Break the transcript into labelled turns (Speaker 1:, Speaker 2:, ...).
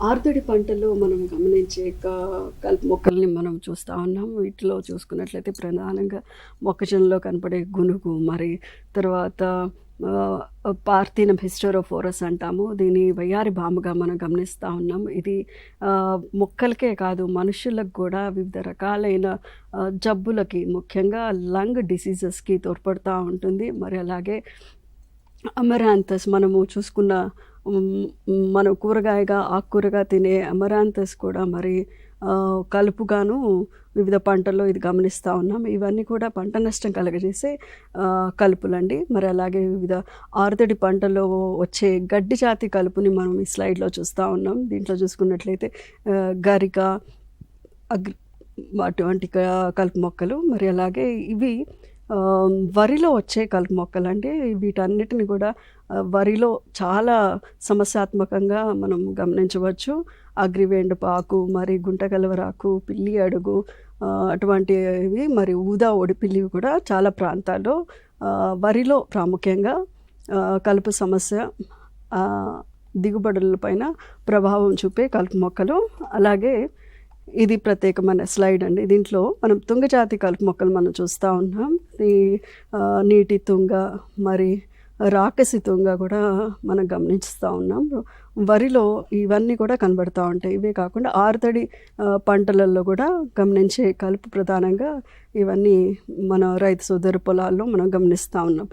Speaker 1: ఆరుతడి పంటలో మనం గమనించే కలుపు మొక్కల్ని మనం చూస్తూ ఉన్నాం. వీటిలో చూసుకున్నట్లయితే ప్రధానంగా మొక్కజొన్నలో కనపడే గునుగు మరి తర్వాత ఆ, పార్థినం హిస్టోరోఫోరస్ అంటాము. దీని వయ్యారి బాముగా మనం గమనిస్తూ ఉన్నాం. ఇది మొక్కలకే కాదు మనుషులకు కూడా వివిధ రకాలైన జబ్బులకి ముఖ్యంగా లంగ్ డిసీజెస్కి తోడ్పడుతూ ఉంటుంది. మరి అలాగే అమరాంతస్ మనము చూసుకున్న మనం కూరగాయగా ఆకుకూరగా తినే అమరాంతస్ కూడా మరి కలుపుగాను వివిధ పంటల్లో ఇది గమనిస్తూ ఉన్నాం. ఇవన్నీ కూడా పంట నష్టం కలగజేసే కలుపులండి. మరి అలాగే వివిధ ఆరుతడి పంటలో వచ్చే గడ్డి జాతి కలుపుని మనం ఈ స్లైడ్లో చూస్తూ ఉన్నాం. దీంట్లో చూసుకున్నట్లయితే గరిక అగ్రి అటువంటి కలుపు మొక్కలు మరి అలాగే ఇవి వరిలో వచ్చే కలుపు మొక్కలు అంటే వీటన్నిటిని కూడా వరిలో చాలా సమస్యాత్మకంగా మనం గమనించవచ్చు. అగ్రివేండుపాకు మరి గుంటగలవరాకు పిల్లి అడుగు అటువంటివి మరి ఊదా ఒడిపిల్లివి కూడా చాలా ప్రాంతాల్లో వరిలో ప్రాముఖ్యంగా కలుపు సమస్య దిగుబడులపైన ప్రభావం చూపే కలుపు మొక్కలు. అలాగే ఇది ప్రత్యేకమైన స్లైడ్ అండి. దీంట్లో మనం తుంగజాతి కలుపు మొక్కలు మనం చూస్తూ ఉన్నాం. ఈ నీటి తుంగ మరి రాకసి తుంగ కూడా మనం గమనిస్తూ ఉన్నాం. వరిలో ఇవన్నీ కూడా కనబడుతూ ఉంటాయి. ఇవే కాకుండా ఆరుతడి పంటలలో కూడా గమనించే కలుపు ప్రధానంగా ఇవన్నీ మన రైతు సోదరు పొలాల్లో మనం గమనిస్తూ ఉన్నాం.